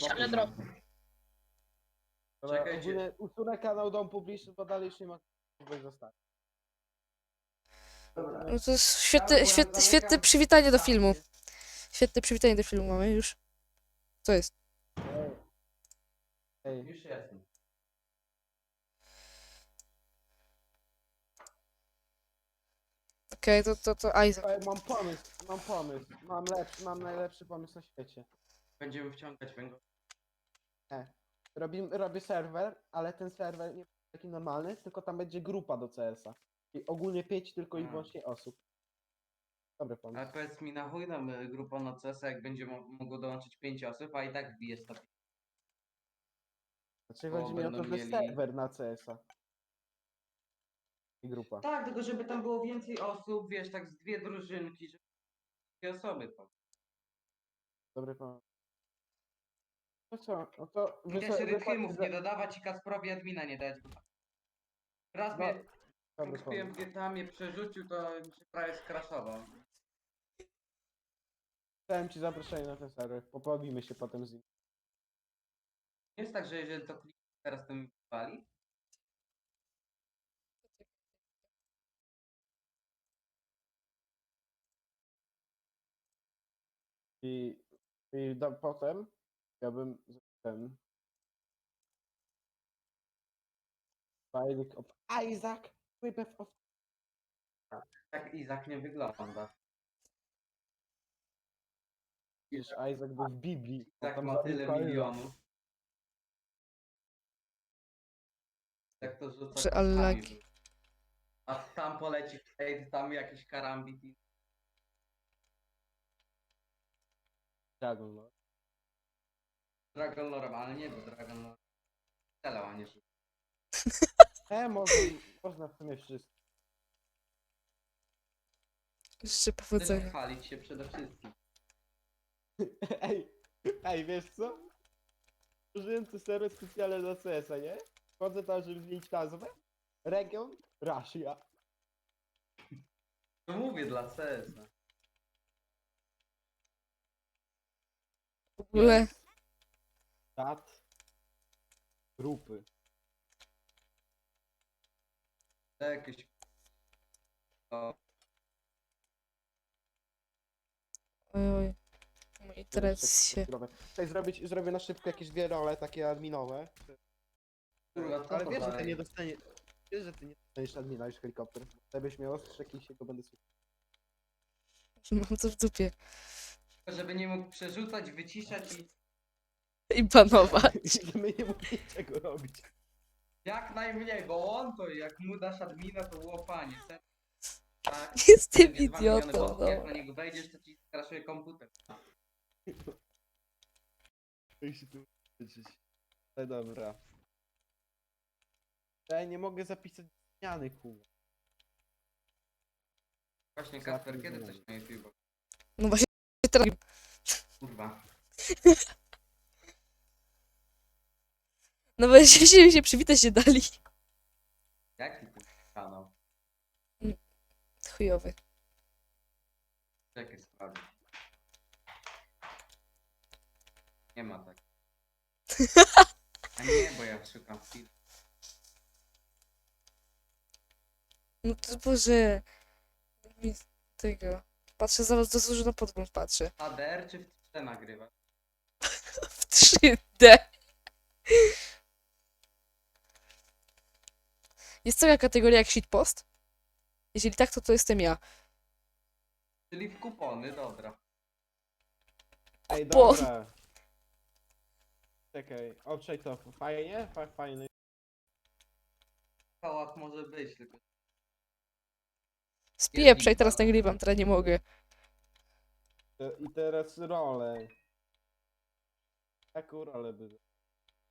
kiedyś, ale drop. Dobra, Czekajcie. ogólnie usunę kanał Dom Publiczny, bo dalej już nie ma kogoś zostać. Dobra. No to jest świetne, świetne, świetne przywitanie do filmu. Świetne przywitanie do filmu mamy już. Co jest? Ej. Ej, Już jestem. Okej, to, to, to Isaac. ej, mam pomysł, mam pomysł. Mam lepszy, mam najlepszy pomysł na świecie. Będziemy wciągać węgla. Robim, robię serwer, ale ten serwer nie będzie taki normalny, tylko tam będzie grupa do CS-a. I ogólnie 5 tylko i A. wyłącznie osób. Dobry pomysł. Ale powiedz mi, na chuj nam y, grupa na CS, jak będzie mo mogło dołączyć 5 osób, a i tak bije 100. Znaczy chodzi mi o to, będą że mieli- serwer na CS-a. I grupa. Tak, tylko żeby tam było więcej osób, wiesz, tak z dwie drużynki, żeby dwie osoby to. Dobry pomysł. No co, no to wyso- rytmów wypłaci nie dodawać i Kasprowi admina nie dać. bo Raz No, mnie kupiłem pomysł. GTA, mnie przerzucił, to mi się prawie skraszował. Dałem ci zaproszenie na ten serwer. Popławimy się potem z nim. Nie jest tak, że jeżeli to klik teraz to mi wali? I, i do, potem ja bym z- ten Fajlik of Isaac Wybew of Tak Izak nie wygląda. Wiesz, Isaac był w Biblii. on Tak tam ma zabił tyle Kaina. milionów. Tak to rzuca. Kostkami, Allaki. A tam poleci hejt, tam jakiś karambit i Dragon Lord. Dragon Lore, ale nie był Dragon Lore. Strzelał, a nie rzucił. E, może, można w sumie wszystko. Życzę Chcesz powodzenia. chwalić się przede wszystkim. Ej, ej, wiesz co? Użyłem tu serwer specjalny na CS-a, nie? Wchodzę tam, żeby zmienić nazwę. Region Russia. No mówię dla CS. W ogóle Chat. Grupy. Jakieś. O, Oj, interes się. Tutaj zrobić, zrobię na szybko jakieś dwie role takie adminowe. kurwa, co Ale to wiesz, że ty nie dostaniesz. Wiesz, że ty nie dostaniesz admina już helikopter. Gdybyś miał ostrzyk i się go będę słuchał. Mam to w dupie. Żeby nie mógł przerzucać, wyciszać i I panować. Żeby nie mógł niczego robić. jak najmniej, bo on to jak mu dasz admina, to łopanie. Sen- Tak. Jestem będzie dwa miliony idiotą, botów, Jak no. na niego wejdziesz, to ci skraszuje komputer. Jak się tu wyczyć. Ale dobra. Ja nie mogę zapisać zmiany, kurwa. Właśnie Kasper, kiedy coś na YouTube? No właśnie teraz. Kurwa. No właśnie się, się przywitać się dali. Jaki to kanał? Chujowy. Czekaj, sprawdzę. Nie ma tak. A nie, bo ja szukam film. No to Boże. Mi tego. Patrzę zaraz do złożu na podgląd patrzę. HDR czy w 3 nagrywa? W 3D. Jest taka kategoria jak shitpost? Jeśli tak, to to jestem ja. Czyli w kupony, dobra. Ej, Bo- dobra. Czekaj, obczaj to. Fajnie? Fa fajny. Pałach może być, tylko Spieprzaj, teraz nagrywam, teraz nie mogę. I teraz rolę. Jaką rolę by...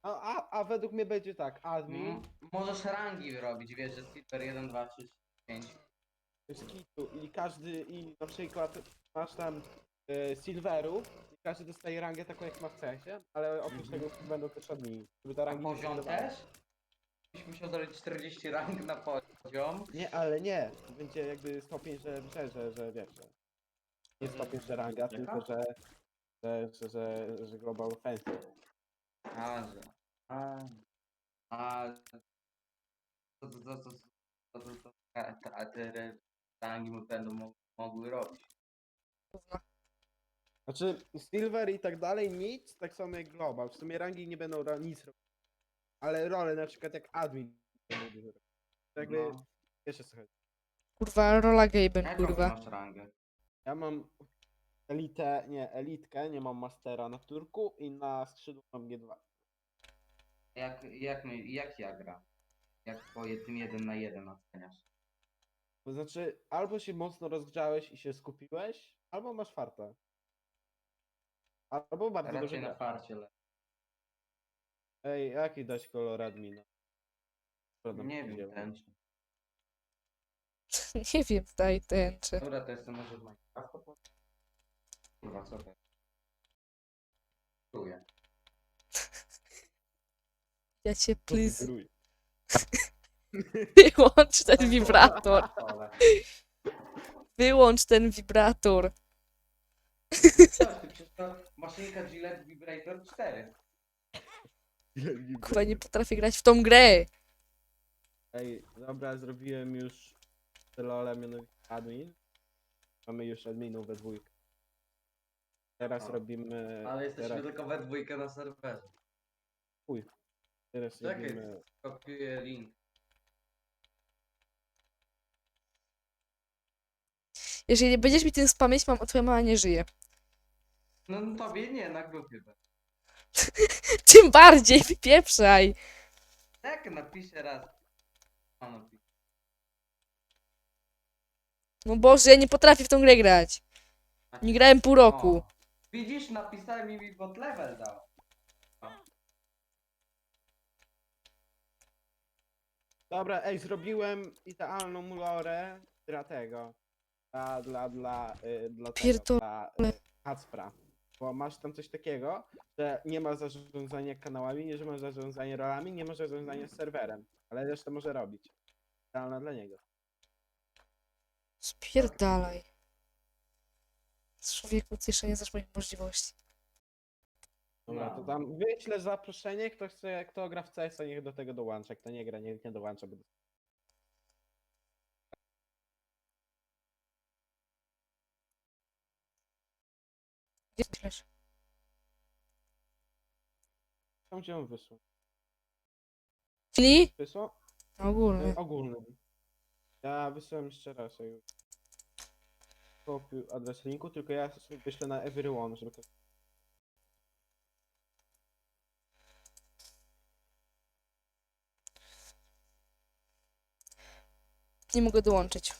A, a, a według mnie będzie tak, admin, Mm, możesz rangi robić, wiesz, że Silver 1, 2, 3, 5. skitu i każdy, i na przykład masz tam e, silverów i każdy dostaje rangę taką jak ma w CS-ie, ale oprócz Mhm. tego będą też admini, żeby ta A rangi poziom też? Byś musiał zrobić 40 rank na poziom. Nie, ale nie, będzie jakby stopień, że, że, że, że wiesz, że nie stopień, że ranga, Jaka? tylko że, że, że, że, że global offensive. A, że... A... A... To, to, to, to, to, to, to, a, te- a te rangi mu będą mo- mogły robić. Gówno. Znaczy, Silver i tak dalej nic, tak samo jak Global. W sumie rangi nie będą nic robić. Ale role na przykład jak admin będą dużo robić. To jakby, No. wiesz o co chodzi. Kurwa, rola Gaben, kurwa. masz rangę? Ja mam elitę, nie, elitkę, nie mam mastera na turku i na skrzydłu mam G2. Jak, jak, my, jak ja gram? Jak twoje tym jeden na jeden oceniasz? To znaczy, albo się mocno rozgrzałeś i się skupiłeś, albo masz farta. Albo bardzo dobrze Raczej na grasz. farcie le. Ej, jaki dać kolor admina? Prawda, Nie wiem, powiedziałem. tęczy. Nie wiem, daj tęczy. Dobra, to jestem może w Minecrafta po... Kurwa, co to? Czuję. Ja cię, Co please, wyłącz ten wibrator. Ale... Wyłącz ten wibrator. Coś, ty przecież to maszynka Gillette Vibrator 4. Kurwa, nie potrafię grać w tą grę. Ej, dobra, zrobiłem już lole mianowicie admin. Mamy już adminów we dwójkę. Teraz O, robimy... Ale jesteśmy teraz, tylko we dwójkę na serwerze. teraz Czekaj. robimy... Kopiuję link. Jeżeli nie będziesz mi tym spamić, mam, twoja mama nie żyje. No, no tobie nie, na grupie. tak. Tym bardziej, wypieprzaj. Jak napiszę raz. A napiszę. No Boże, ja nie potrafię w tą grę grać. Nie grałem pół roku. O, Widzisz, napisałem i mi bot level dał. Dobra, ej, zrobiłem idealną lorę dla tego. Dla, dla, dla, y, dla tego, dla y, Kacpra. Bo masz tam coś takiego, że nie ma zarządzania kanałami, nie ma zarządzania rolami, nie ma zarządzania serwerem. Ale resztę może robić. Idealna dla niego. Spierdalaj. Człowieku, ty jeszcze nie znasz moich możliwości. Dobra, to tam wyślę zaproszenie, kto chce, kto gra w CS, niech do tego dołącza. Kto nie gra, niech nie dołącza, bo Gdzie grasz? tam gdzie on wysłał. Czyli? Wysłał? Ogólny. Ogólny. Ja wysłałem jeszcze raz. Już. Kopiuj adres linku, tylko ja sobie wyślę na everyone, żeby to... Nie mogę dołączyć.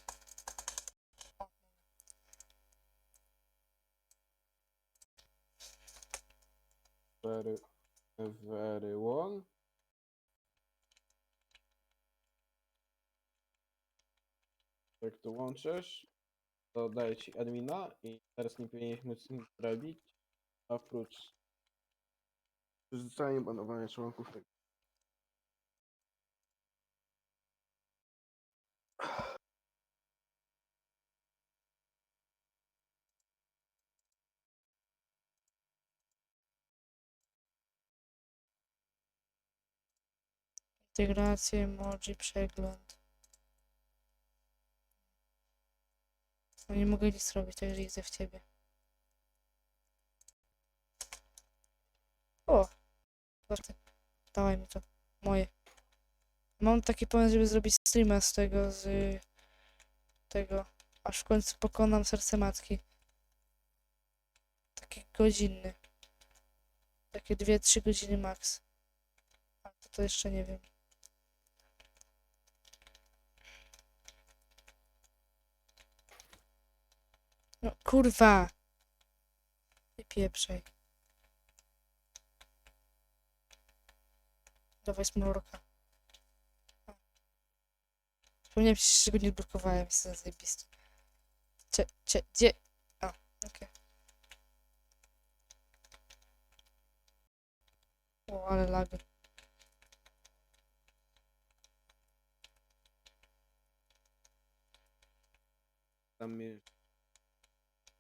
Very, everyone. Jak dołączysz, to daję ci admina i teraz nie powinieneś móc nic zrobić, oprócz rzucania banowania członków tego. Integracja, emoji, przegląd. No nie mogę nic zrobić, tak jeżeli chcę w ciebie. O! Zobaczcie. Dawaj mi to. Moje. Mam taki pomysł, żeby zrobić streama z tego, z tego. Aż w końcu pokonam serce matki. Taki godzinny. Takie 2-3 godziny max. Ale to, to jeszcze nie wiem. No kurwa! Nie pieprzej. Dawaj smolorka. Wspomniałem ci, że go nie odblokowałem, jest za zajebisty. Cie, cie, gdzie? A, okej. O, ale lag. Tam jest.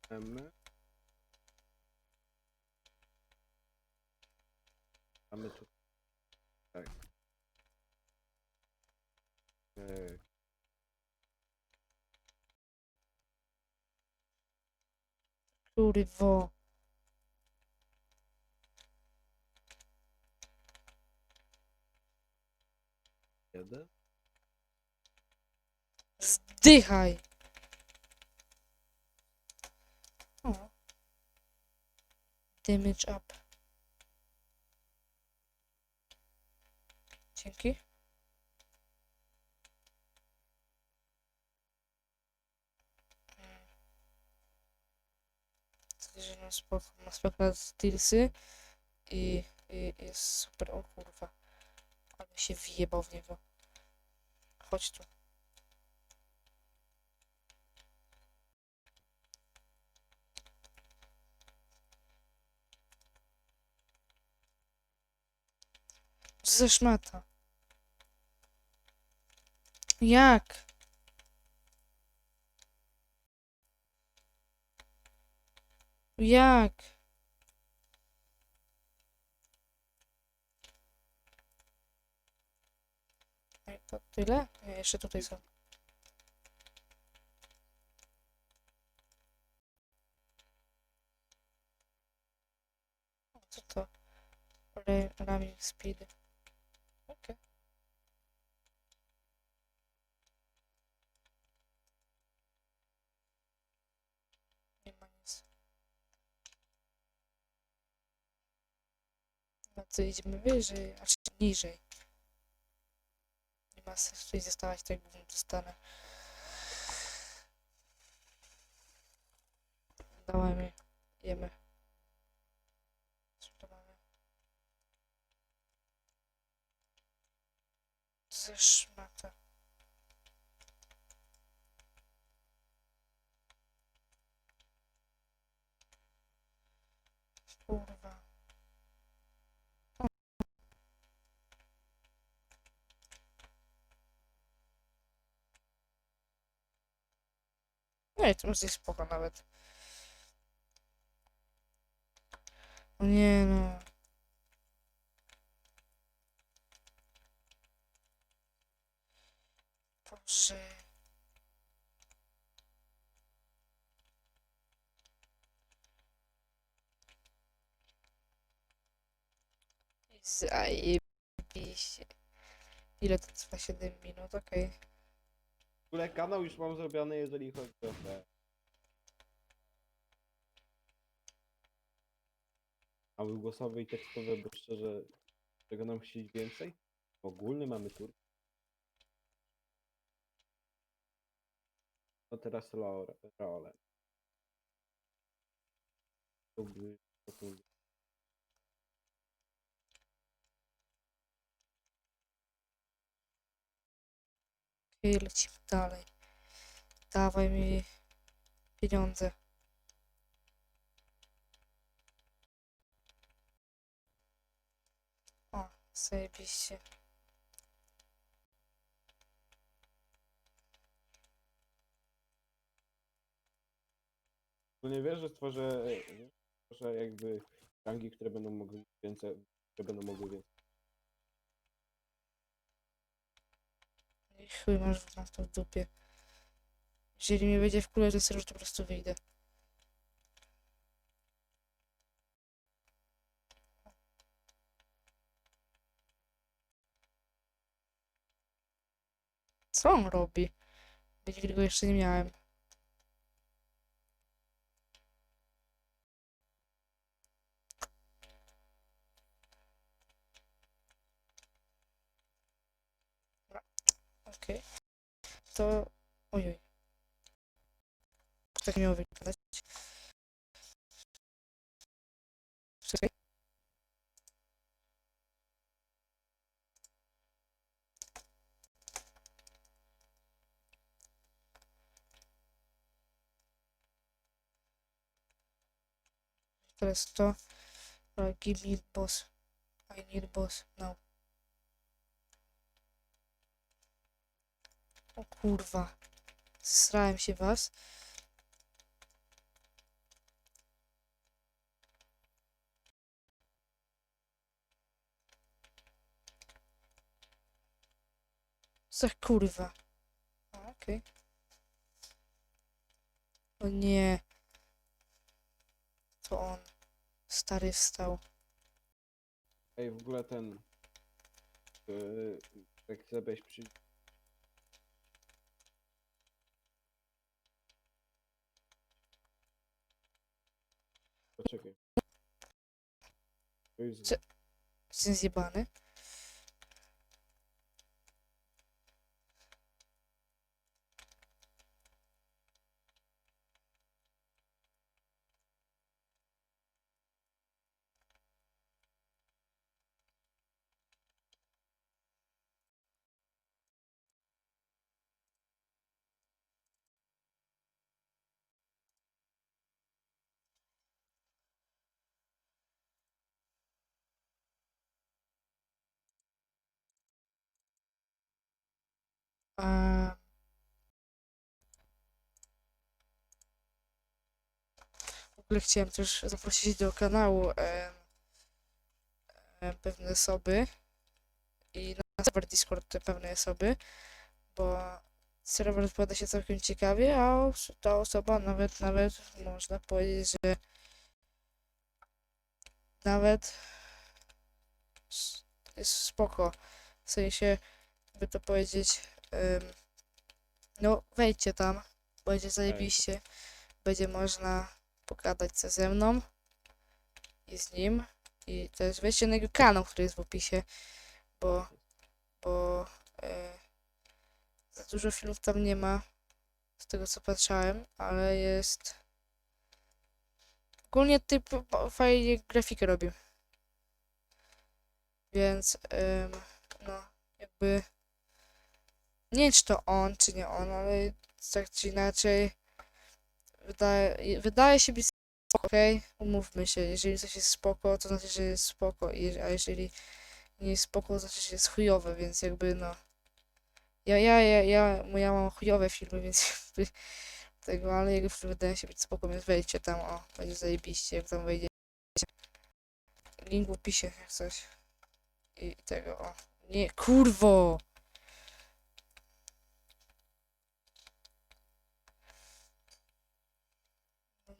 M. Mamy tu. Tak. Eee, Kurwo. jeden. Zdychaj! O. Damage up. Dzięki. Mm. Coś, że no spoko, ma spoko stylsy i, i jest super, o kurwa. Ale się wjebał w niego. Chodź tu. Co za szmata? Jak? Jak? To tyle? Nie, jeszcze tutaj są. Co to? Ra- Ramming speed. Okej. Nie ma nic. No to idziemy wyżej, a czy niżej. Nie ma sensu tutaj zostawać, tak gówno dostanę. Dawajmy, jemy. Co to mamy? Co za szmata. Kurwa. O. Nie, to jest spoko nawet. Nie no. Boże. Zajebiście. Ile to trwa? 7 minut? Okej. W ogóle kanał już mam zrobiony, jeżeli chodzi o te. Mały głosowy i tekstowe, bo szczerze, czego nam chcieć więcej? Ogólny mamy tur. No teraz. Tu by- to. Okej, lecimy dalej. Dawaj mi pieniądze. O, zajebiście. Tu nie wiesz, że stworzę, stworzę jakby rangi, które będą mogły więcej, które będą mogły więcej. Chuj, masz na to w dupie. Jeżeli mnie będzie w kule, to sobie po prostu wyjdę. Co on robi? Nigdy go jeszcze nie miałem. Okej. To... Ojoj. Tak miało wyglądać. Czekaj. Teraz to. Uh, give me boss. I need boss now. O kurwa. Srałem się was. Za kurwa. Okej. Okay. O nie. To on. Stary wstał. Ej, w ogóle ten... Yy, jak zabrać przy Poczekaj. To jest... Co? Jestem W ogóle chciałem też zaprosić do kanału em, em, pewne osoby i na serwer Discord te pewne osoby, bo serwer wypowiada się całkiem ciekawie, a ta osoba nawet, nawet można powiedzieć, że nawet jest spoko. W sensie, by to powiedzieć, no wejdźcie tam, będzie zajebiście. Będzie można pogadać ze mną i z nim. I też wejdźcie na jego kanał, który jest w opisie, bo, bo e, za dużo filmów tam nie ma, z tego co patrzałem, ale jest ogólnie typ fajnie grafikę robi. Więc no jakby nie wiem czy to on, czy nie on, ale tak czy inaczej wydaje, wydaje się być spoko, okej? Umówmy się, jeżeli coś jest spoko, to znaczy, że jest spoko, i a jeżeli nie jest spoko, to znaczy, że jest chujowe, więc jakby no... Ja, ja, ja, ja, ja mam chujowe filmy, więc jakby tego, ale jego filmy wydają się być spoko, więc wejdźcie tam, o, będzie zajebiście, jak tam wejdziecie. Link w opisie, jak coś. I tego, o. Nie, kurwo!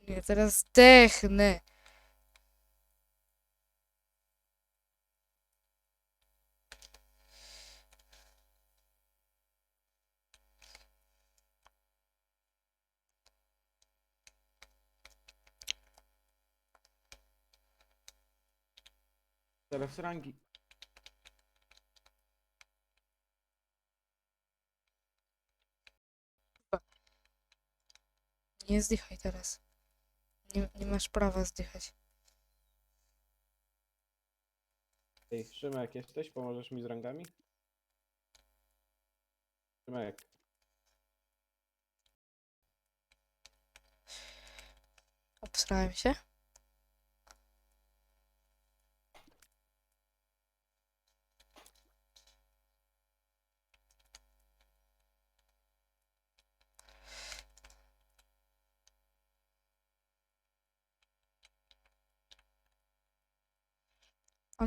Nie, teraz zdechnę. Teraz rangi. Nie zdychaj teraz. Nie, nie masz prawa zdychać. Ej, Szymek, jesteś? Pomożesz mi z rangami? Szymek. Obsrałem się.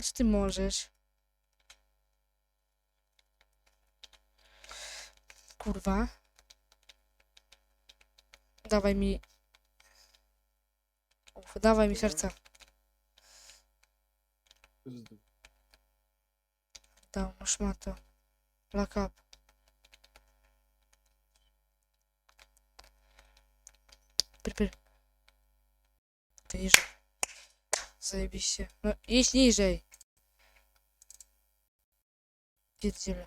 Czy ty możesz? Kurwa. Dawaj mi. Uf, dawaj mi. Z- Dał, masz ma to. Lock up. Pyr. To niżej. Zajebiście. No, idź niżej. Pierdziele.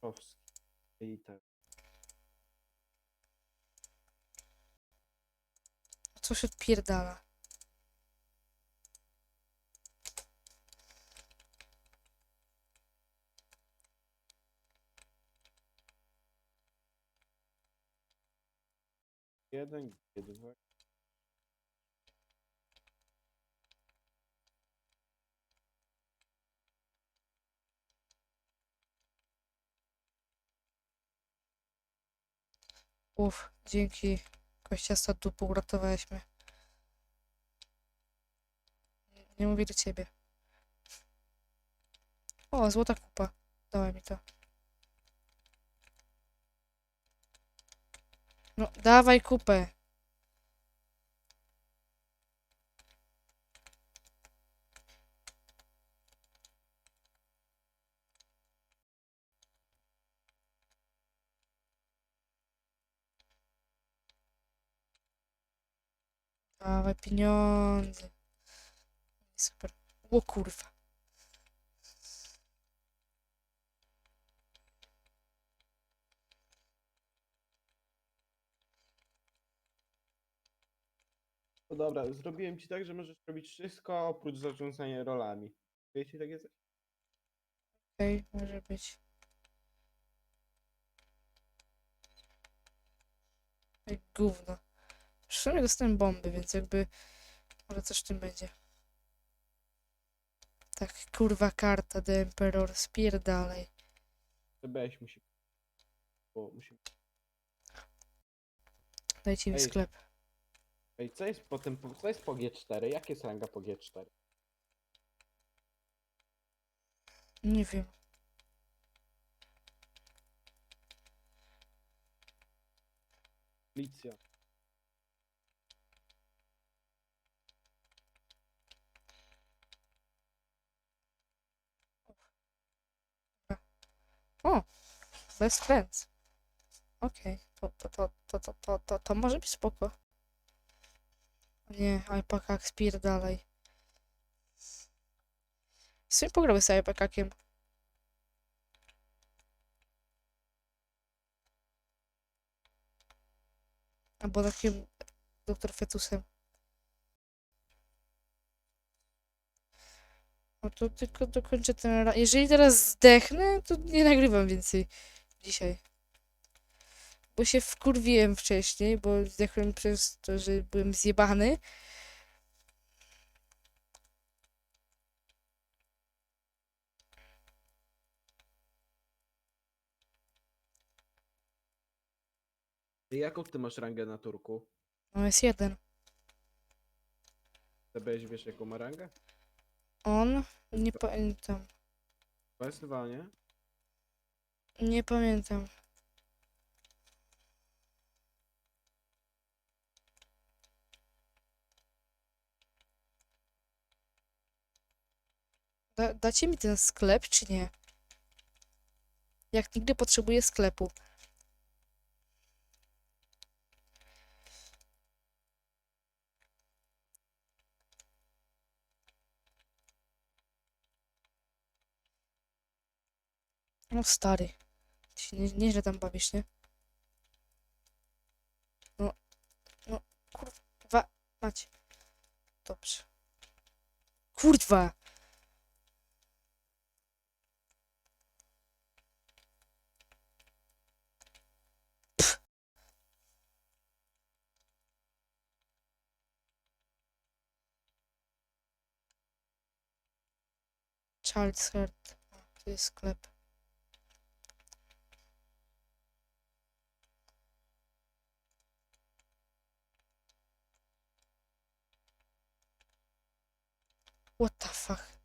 Szowski. I tak. Co się odpierdala? Jeden, jeden, dwa. Uf, dzięki. Kościasta dupu uratowałeś mnie. Nie- mówię do ciebie. O, złota kupa. Dawaj mi to. No, dawaj kupę. Dawaj pieniądze. Super. O kurwa. Dobra, zrobiłem ci tak, że możesz robić wszystko oprócz zarządzania rolami. Wiecie takie coś? Okej, może być. Ej, gówno. W sumie dostałem bomby, więc jakby może coś w tym będzie. Tak, kurwa karta The Emperor, spierdalej. CBS musi... Bo musi... Dajcie mi Ej. sklep. Ej, co jest po tym, co jest po G4? Jakie jest ranga po G4? Nie wiem. Policja. O! Best friends. Okej, to, to, to, to, to, to, to może być spoko. Nie, iPakak spierdalaj. W sumie pogramy z iPakakiem. Albo takim doktor Fetusem. No to tylko dokończę ten Jeżeli teraz zdechnę, to nie nagrywam więcej dzisiaj. Bo się wkurwiłem wcześniej, bo zdechłem przez to, że byłem zjebany. Jaką ty masz rangę na turku? No jest jeden. CBS wiesz jaką ma rangę? On? Nie pamiętam. PS2, nie? Nie pamiętam. Da, dacie mi ten sklep, czy nie? Jak nigdy potrzebuję sklepu. No stary. Ty się nie, nieźle tam bawisz, nie? No, no, kurwa, macie. Dobrze. Kurwa! Charles Heart. O, To sklep. What the fuck?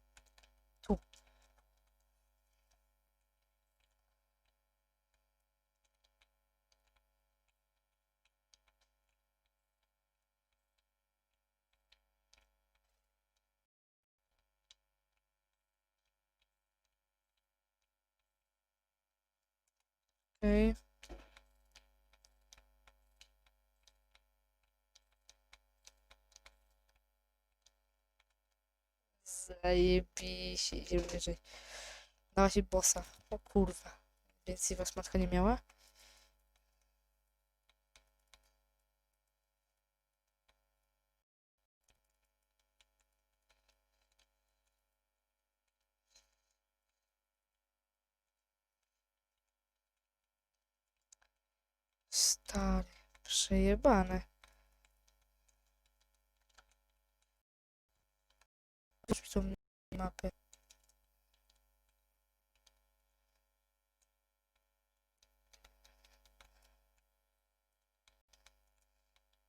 Okej. Zajebiście, idziemy wyżej. Dała się bossa. O kurwa. Więcej was matka nie miała? Tak, przyjebane. Zresztą mapy.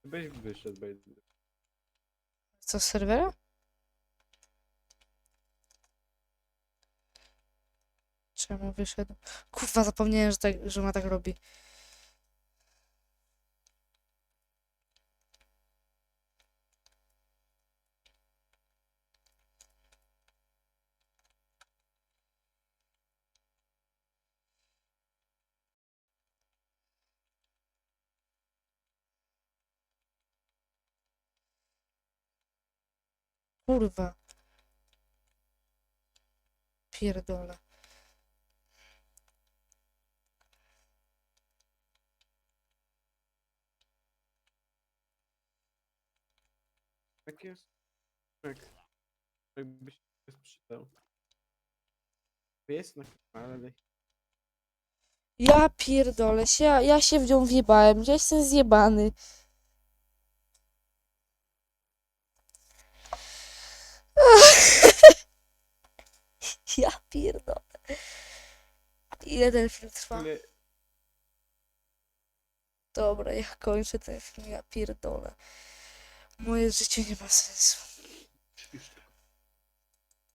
Byś wyszedł, bejdę. Co z serwera? Czemu wyszedł? Kurwa, zapomniałem, że, tak, że ma tak robi. Kurwa. Pierdolę. Tak jest. Tak. Jakbyś się sprzedał. Jest na kanale. Ja pierdolę się, ja, ja się w nią wjebałem, ja jestem zjebany. Ja pierdolę. Ile ten film trwa? Dobra, ja kończę ten film, ja pierdolę. Moje życie nie ma sensu.